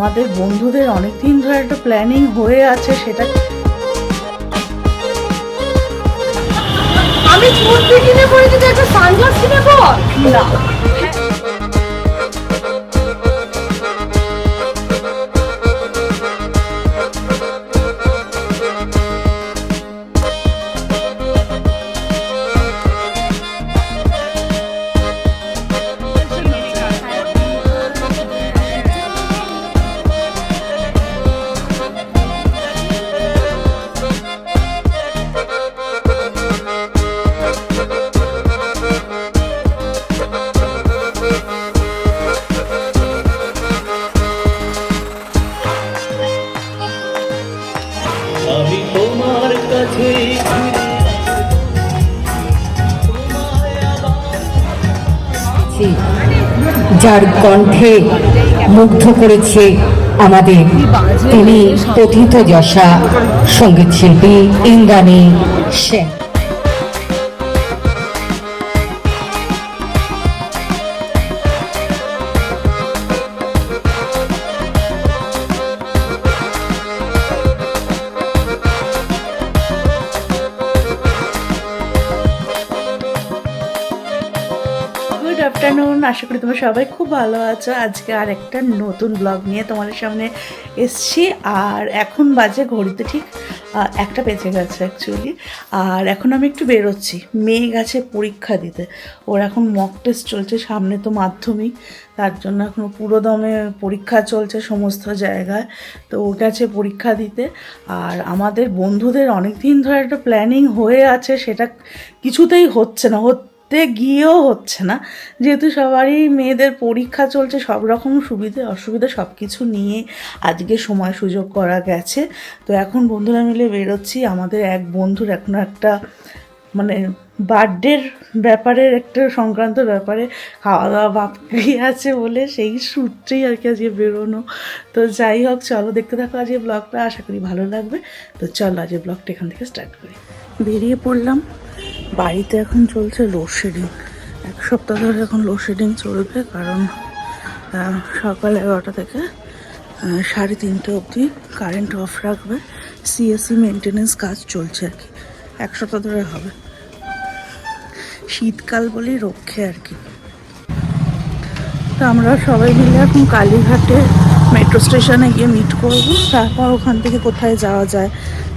আমাদের বন্ধুদের অনেক দিন ধরে একটা প্ল্যানিং হয়ে আছে সেটা আমি কুর্তি কিনে পরেছি যদি একটা সানগ্লাস কিনে পর না। যার কণ্ঠে মুগ্ধ করেছে আমাদের তিনি কথিত যশা সংগীত শিল্পী ইন্দ্রাণী সেন। আফটারনুন আশা করি তোমরা সবাই খুব ভালো আছো। আজকে আর একটা নতুন ব্লগ নিয়ে তোমাদের সামনে এসছি। আর এখন বাজে ঘড়িতে ঠিক একটা বেজে গেছে অ্যাকচুয়ালি আর এখন আমি একটু বেরোচ্ছি। মেয়ে গেছে পরীক্ষা দিতে। ওর এখন মক টেস্ট চলছে সামনে তো মাধ্যমিক। তার জন্য এখন পুরো দমে পরীক্ষা চলছে সমস্ত জায়গায়। তো ও গেছে পরীক্ষা দিতে। আর আমাদের বন্ধুদের অনেক দিন ধরে একটা প্ল্যানিং হয়ে আছে। সেটা কিছুতেই হচ্ছে না। হচ্ছে গিয়েও হচ্ছে না। যেহেতু সবারই মেয়েদের পরীক্ষা চলছে, সব রকম সুবিধে, অসুবিধা সব কিছু নিয়ে আজকে সময় সুযোগ করা গেছে। তো এখন বন্ধুরা মিলে বেরোচ্ছি। আমাদের এক বন্ধুর এখন একটা মানে বার্থডের ব্যাপারের একটা সংক্রান্ত ব্যাপারে খাওয়া দাওয়া বাকি আছে বলে সেই সূত্রেই আর কি আজকে বেরোনো। তো যাই হোক, চলো দেখতে থাকো আজকে ব্লগটা আশা করি ভালো লাগবে। তো চলো আজকে ব্লগটা এখান থেকে স্টার্ট করি। বেরিয়ে পড়লাম। বাড়িতে এখন চলছে লোডশেডিং এক সপ্তাহ ধরে এখন লোডশেডিং চলবে, কারণ সকাল এগারোটা থেকে সাড়ে তিনটে অবধি কারেন্ট অফ রাখবে। সিএসসি মেনটেনেন্স কাজ চলছে আর কি। এক সপ্তাহ ধরে হবে। শীতকাল বলেই রক্ষে আর কি। তো আমরা সবাই মিলে এখন কালীঘাটে মেট্রো স্টেশনে গিয়ে মিট করব। তারপর ওখান থেকে কোথায় যাওয়া যায়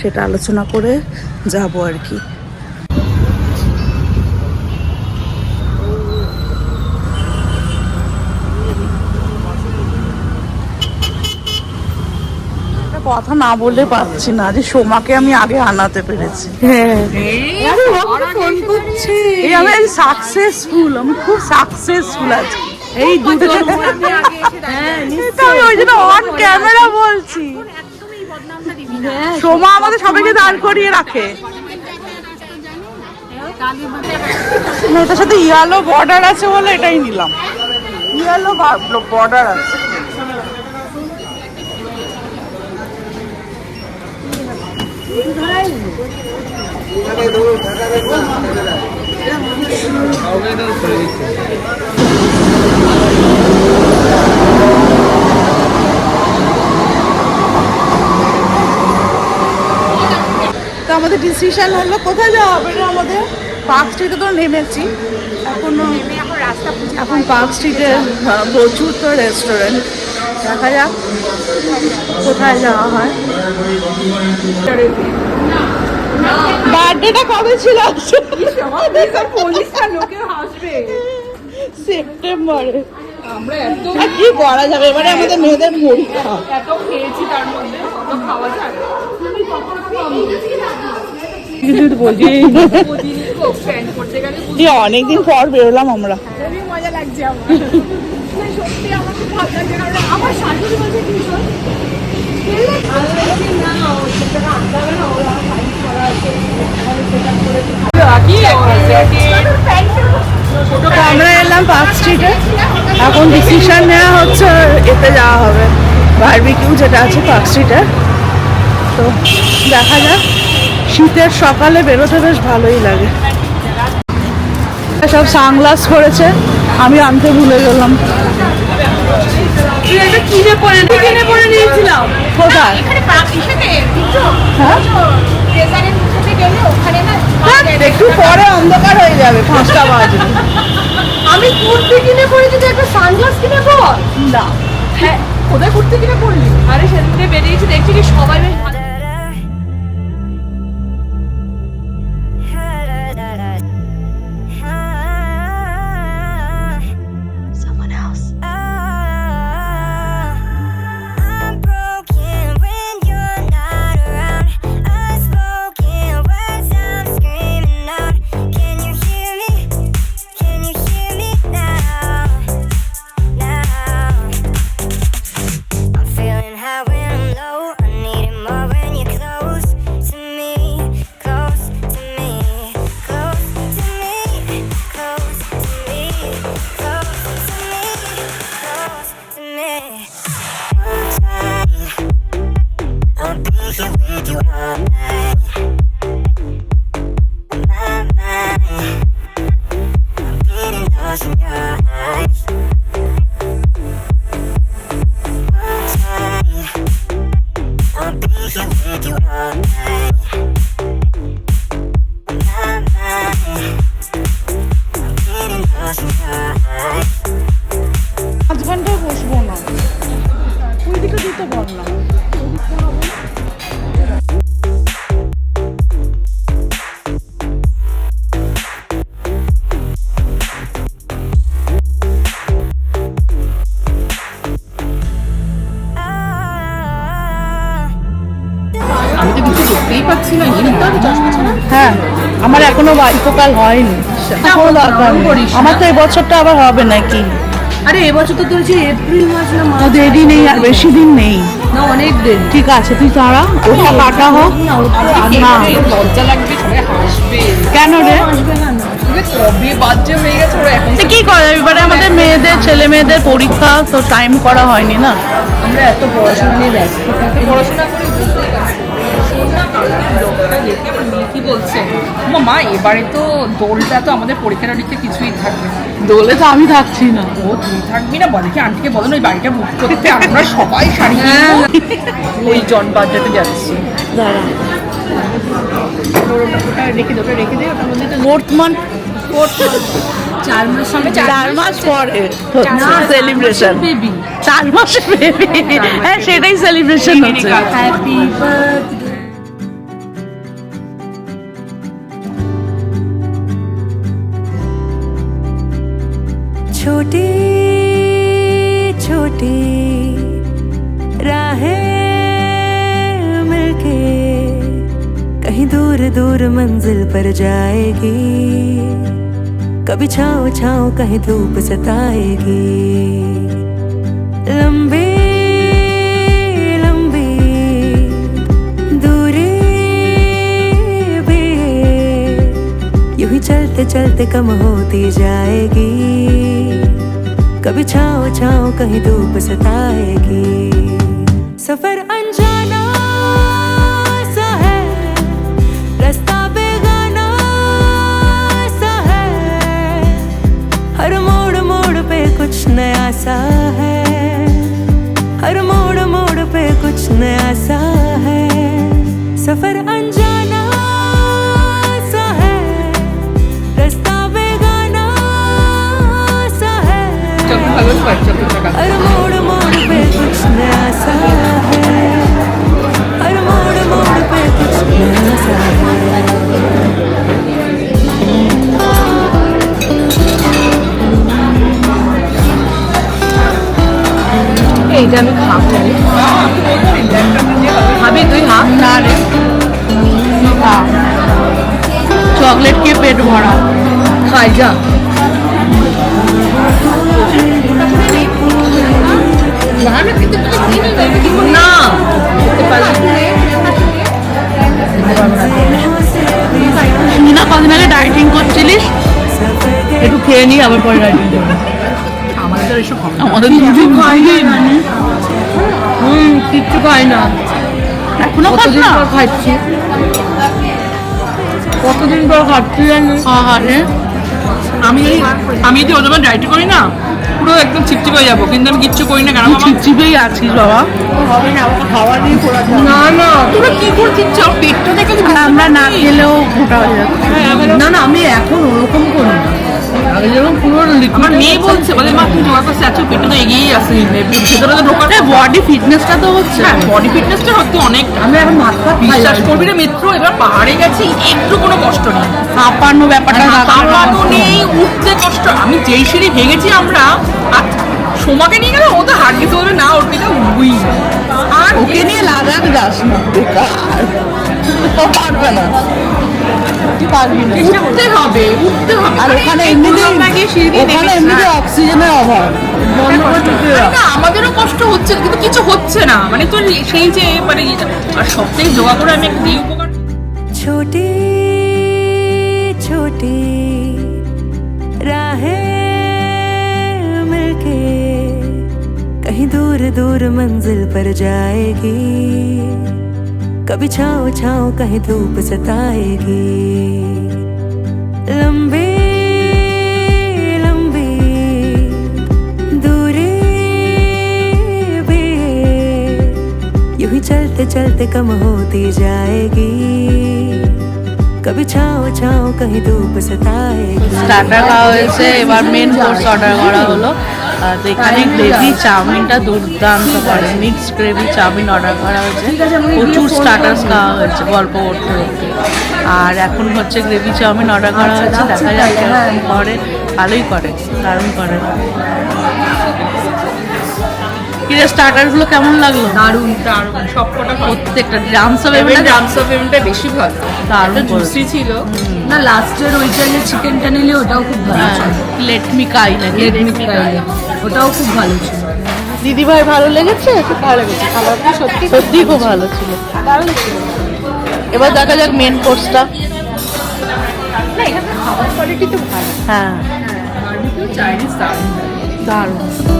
সেটা আলোচনা করে যাব আর কি। কথা না বললে পারছি না যে সোমাকে আমি আগে আনাতে পেরেছি। হ্যাঁ। এই আমি সাকসেসফুল আমি খুব সাকসেসফুল আজকে এই হ্যাঁ ওই জন্য অন ক্যামেরা বলছি। সোমা আমাদের সবাইকে দাঁড় করিয়ে রাখে। এটার সাথে ইয়ালো বর্ডার আছে বলে এটাই নিলাম। ইয়ালো বর্ডার আছে। তো আমাদের ডিসিশন হলো কোথায় যাওয়া হবে আমাদের? পার্ক তো নেমেছি। এখনও এখন পার্ক স্ট্রিটে প্রচুর তো রেস্টুরেন্ট দেখা যাক কোথায় যাওয়া হয়। বার্থডেটা কবে ছিল? সেপ্টেম্বরে কি করা যাবে? এবারে আমাদের মেয়েদের পরীক্ষা। এত খেয়েছি তার মধ্যে খাওয়া যায়? বলছি অনেকদিন পর বেরোলাম আমরা। মজা লাগছে আমার না, সত্যি আমার খুব ভালো লাগছে কারণ আমার শাশুড়ি বলছে কি শোন তো আমরা এলাম পার্ক স্ট্রিটে। এখন ডিসিশন নেওয়া হচ্ছে এতে যাওয়া হবে। বারবিকিউ যেটা আছে পার্ক স্ট্রিটে। তো দেখা যাক। শীতের সকালে বেরোতে বেশ ভালোই লাগে। সব সানগ্লাস পরেছে আমি আনতে ভুলে গেলাম। একটা পরে পরে হ্যাঁ? না একটু পরে অন্ধকার হয়ে যাবে পাঁচটা বাজে। আমি কুর্তি কিনে পরেছি তুই একটা সানগ্লাস কিনে পর? না। হ্যাঁ কোথায় কুর্তি কিনে পরলি? আরে সেদিনকে বেরিয়েছি দেখছি কি সবাই বেশ ভালো হয়নি। দরকার নেই। আমার তো এবছরটা আবার হবে নাকি? আরে এবছর তো তোর এপ্রিল মাস না তো দেরি নেই আর বেশি দিন নেই। না অনেক দেরি। ঠিক আছে তুই তারা ওটা কাটা হোক। না লজ্জা লাগবে সবাই হাসবে। কেন রে? তোকে কবে বাজে হয়ে গেছে ওরা এখন তো কি করে? এবারে আমাদের মেয়েদের ছেলে মেয়েদের পরীক্ষা তো টাইম করা হয়নি না। আমরা এত পড়াশোনা নিয়ে ব্যস্ত পড়াশোনা করে বুঝতেই পারছি শোন না, কালকে বলছে। "মা, মা এবারে তো দোলটা তো আমাদের পরীক্ষার দিকে কিছুই থাকবে দোলে তো আমি থাকছি না। ও তুই থাকবি না? বলে কি আন্টিকে বলো না ওই বাড়িটা বুক করতে আমরা সবাই শাড়ি হ্যাঁ। ওই জন বাজাতে যাচ্ছি। দাঁড়া। ওটা রেখে দে ওটা রেখে দে ওটার মধ্যে তো ফোর্থ মান্থ চার মাস সঙ্গে চার মাস পরে সেলিব্রেশন চার মাসের বেবি হ্যাঁ সেটাই সেলিব্রেশন হচ্ছে। হ্যাপি বার্থডে छोटी छोटी राहें मिलके कहीं दूर दूर मंजिल पर जाएगी। कभी छाँव छाँव कहीं धूप सताएगी। लंबी चलते चलते कम होती जाएगी। कभी छाओ छाओ कहीं धूप सताएगी। सफ़र এইটা আমি খাব। খাবি তুই হা? না রে। চকলেট খেয়ে পেট ভরা। খাই যা। না পারবি কদিন আগে ডায়েটিং করছিলিস। একটু খেয়ে নি আবার পরে ডায়েটিং আমাদের এসব হবে আমাদের দুজন খাই হুম কিচ্ছু খাই না। এখনও কতদিন পর খাচ্ছি। কতদিন পর খাচ্ছি আহারে আমি আমি যদি ওদের ডায়েট করি না পুরো একদম চিপচিপ হয়ে যাব। কিন্তু আমি কিচ্ছু করি না কারণ চিপচিপেই আছিস বাবা। না না তোরা কি করছিস? পেটটা দেখে আমরা না খেলেও গোটা হয়ে যাচ্ছে। না না আমি এখন ওরকম করি পুরো আমার মেয়ে বলছে বলে মা তুমি তোমার কাছে আছো পেটটা তো এগিয়েই আসে ভেতরে তো ঢোকার বডি ফিটনেসটা তো হচ্ছে। হ্যাঁ বডি ফিটনেসটা হচ্ছে অনেক আমি এখন ভাত বিশ্বাস করবি না মিত্র এবার পাহাড়ে গেছি একটু কোনো কষ্ট নেই। হাঁপানো ব্যাপারটা হাঁপানো নেই উঠতে কষ্ট। আমি যেই সিঁড়ি ভেঙেছি আমরা আর সোমাকে নিয়ে গেলে ও তো হাঁটতে চলবে না না উঠবই ওকে নিয়ে লাগান যাস না। ও পারবে না। উঠতে হবে উঠতে হবে। আর ওখানে ওখানে এমনিতে অক্সিজেনের অভাব। আমাদেরও কষ্ট হচ্ছে কিন্তু কিছু হচ্ছে না। মানে তোর সেই যে মানে আর সবথেকে যোগা করে আমি একটা উপকার छोटी दूर दूर मंजिल पर जाएगी कभी छाँव छाँव कहीं धूप सताएगी लंबी लंबी दूरी भी यूं ही चलते चलते कम होती जाएगी कभी छाँव छाँव कहीं धूप सताएगी স্টার্টার খাওয়া হয়েছে এবার মেন কোর্স অর্ডার করা হলো আর তো এখানে গ্রেভি চাউমিনটা দুর্দান্ত করে। মিক্সড গ্রেভি চাউমিন অর্ডার করা হয়েছে। প্রচুর স্টার্টার্স খাওয়া হয়েছে গল্প করতে করতে। আর এখন হচ্ছে গ্রেভি চাউমিন অর্ডার করা হয়েছে। দেখা যাচ্ছে কেমন করে। ভালোই করে দারুণ করে। কিরে স্টার্টারগুলো কেমন লাগল? দারুণ দারুণ। সবকটা প্রত্যেকটা ড্রামস হবে এবার ড্রামস অফ এমটা বেশি ভালো। দারুণ জুসি ছিল। না লাস্টের ওইটা যে চিকেনটা নিলে ওটাও খুব ভালো ছিল। লেট মি কাই নাকি? রেডমি ফ্রাইডে ওটাও খুব ভালো ছিল। দিদি ভাই ভালো লেগেছে? খুব ভালো লেগেছে। খাবারটা সত্যি সত্যি খুব ভালো ছিল। এবার দেখা যাক মেন কোর্সটা হ্যাঁ। চাইনিজ দারুণ। দারুণ।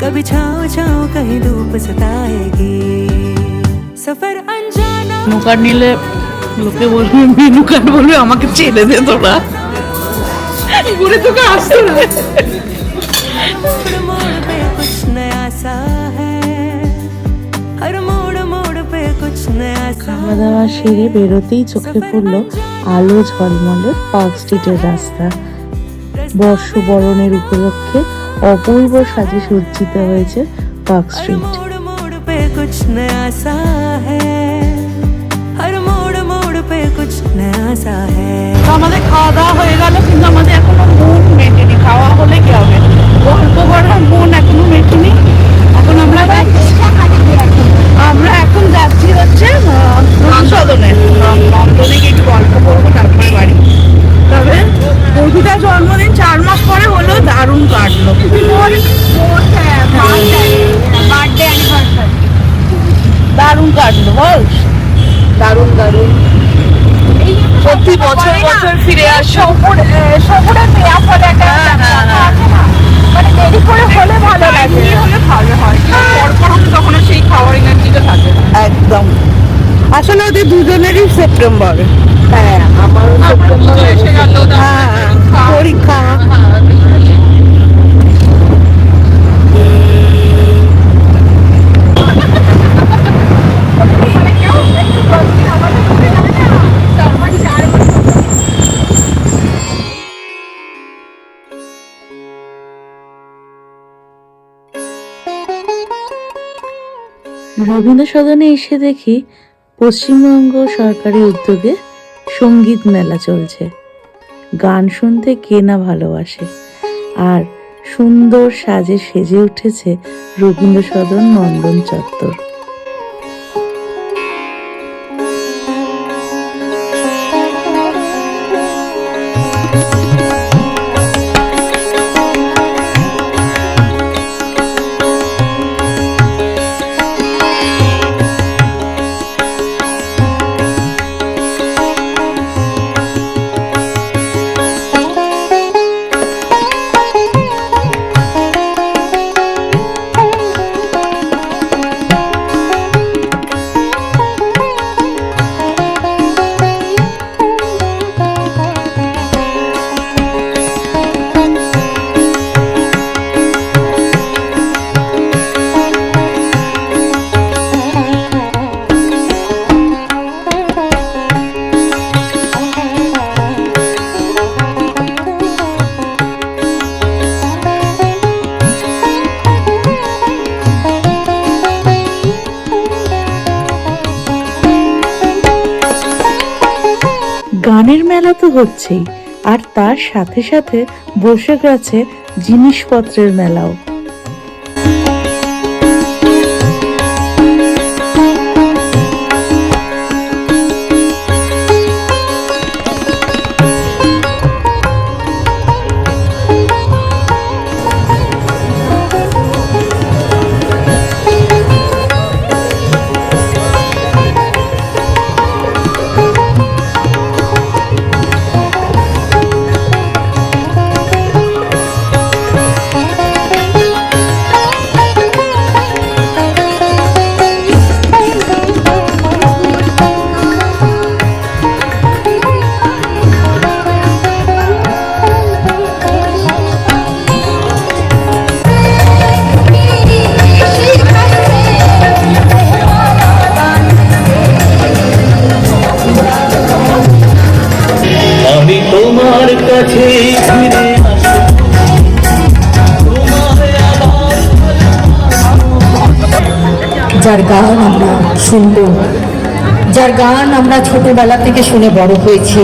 कभी छाँव छाँव कहीं धूप सताएगी सफर अनजाना মেনু কার্ড নিলে লোকে বলবে মেনু কার্ড বলবে আমাকে চেনে দে তোরা ঘুরে তোকে আসতে না मोड़ मोड़ पे कुछ नया सा है हर मोड़ मोड़ पे कुछ नया सा খাওয়া দাওয়া সেরে বেরোতেই চোখে পড়লো আলো ঝলমলে পার্ক স্ট্রিটের রাস্তা বর্ষবরণের উপলক্ষে অপূর্ব সাজে সজ্জিত হয়েছে পার্ক हर স্ট্রিট मोड़ मोड़ पे कुछ नया सा है हर मोड़ मोड़ पे कुछ नया सा है আমাদের খাওয়া দাওয়া হয়ে গেল কিন্তু আমাদের এখনো মন মেটেনি খাওয়া হলে কি হবে গল্প করার মন এখনো মেটেনি এখন আমরা আমরা এখন যাচ্ছি হচ্ছে সদনে নন্দনে গিয়ে একটু গল্প করবো তারপরে বাড়ি তবে অর্পিতার জন্মদিন চার মাস পরে হলেও দারুণ কাটলো। দারুণ কাটলো, বল। দারুণ দারুণ। প্রতি বছর বছর ফিরে আসো। শহরে পেয়া ফলে একটা মানে দেরি করে হলে ভালো লাগে ভালো হয় পরপর হলে তখন সেই খাওয়ার এনার্জিটা থাকে। একদম। আসলে ওদের দুজনেরই সেপ্টেম্বর। হ্যাঁ পরীক্ষা রবীন্দ্র সদনে এসে দেখি পশ্চিমবঙ্গ সরকারি উদ্যোগে সংগীত মেলা চলছে। গান শুনতে কে না ভালোবাসে। আর সুন্দর সাজে সেজে উঠেছে রবীন্দ্র সদন নন্দন চত্বর। হচ্ছেই। আর তার সাথে সাথে বসে গেছে জিনিসপত্রের মেলাও। আমরা ছোটবেলা থেকে শুনে বড় হয়েছি।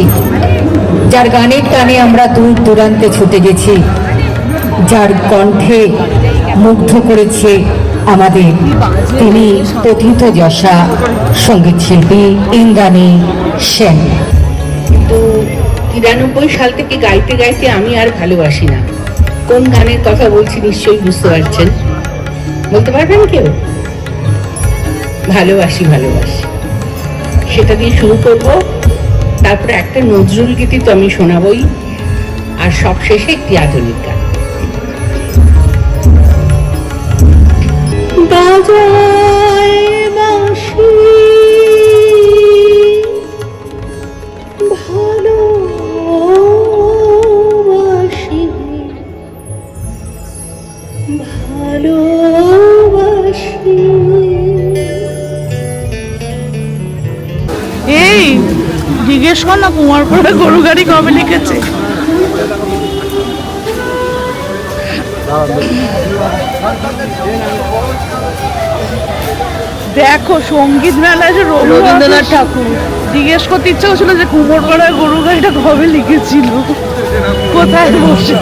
যার গানের টানে আমরা দূর দূরান্তে ছুটে গেছি, যার কণ্ঠে মুগ্ধ করেছে আমাদের তিনি কথিত যশা সংগীত শিল্পী ইন্দ্রাণী সেন। কিন্তু তিরানব্বই সাল থেকে গাইতে গাইতে আমি আর ভালোবাসি না। কোন গানের কথা বলছি নিশ্চয়ই বুঝতে পারছেন? বলতে পারবেন কেউ? ভালোবাসি ভালোবাসি। সেটা দিয়ে শুরু করব। তারপরে একটা নজরুল গীতি তো আমি শোনাবই। আর সব শেষে একটি আধুনিক গান। বাজায় বাঁশি জিজ্ঞেস কর না কুমারপুরে গরু গাড়ি কবে লিখেছে? দেখো সংগীত মেলায় যে রবীন্দ্রনাথ ঠাকুর জিজ্ঞেস করতে ইচ্ছা হচ্ছিল যে কুমোরপাড়ায় গরু গাড়িটা কবে লিখেছিল? কোথায় বসে?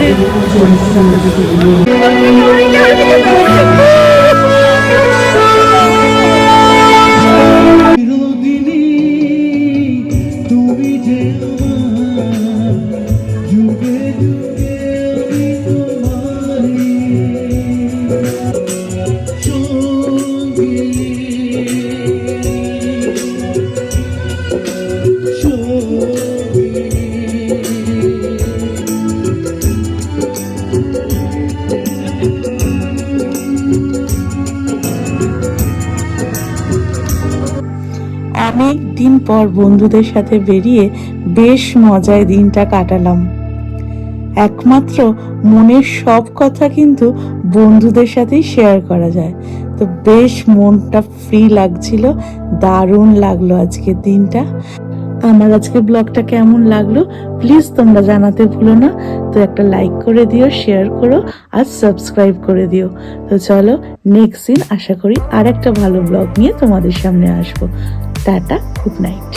বন্ধুদের সাথে বেরিয়ে বেশ মজায় দিনটা কাটালাম। একমাত্র মনের সব কথা কিন্তু বন্ধুদের সাথেই শেয়ার করা যায়। তো বেশ মনটা ফ্রি লাগছিল, দারুণ লাগল আজকের দিনটা। আমার আজকে ব্লগটা কেমন লাগল প্লিজ তোমরা জানাতে ভুলো না। তো একটা লাইক করে দিও শেয়ার করো আর সাবস্ক্রাইব করে দিও। তো চলো নেক্সট দিন আশা করি আর একটা ভালো ব্লগ নিয়ে তোমাদের সামনে আসব। Tata good night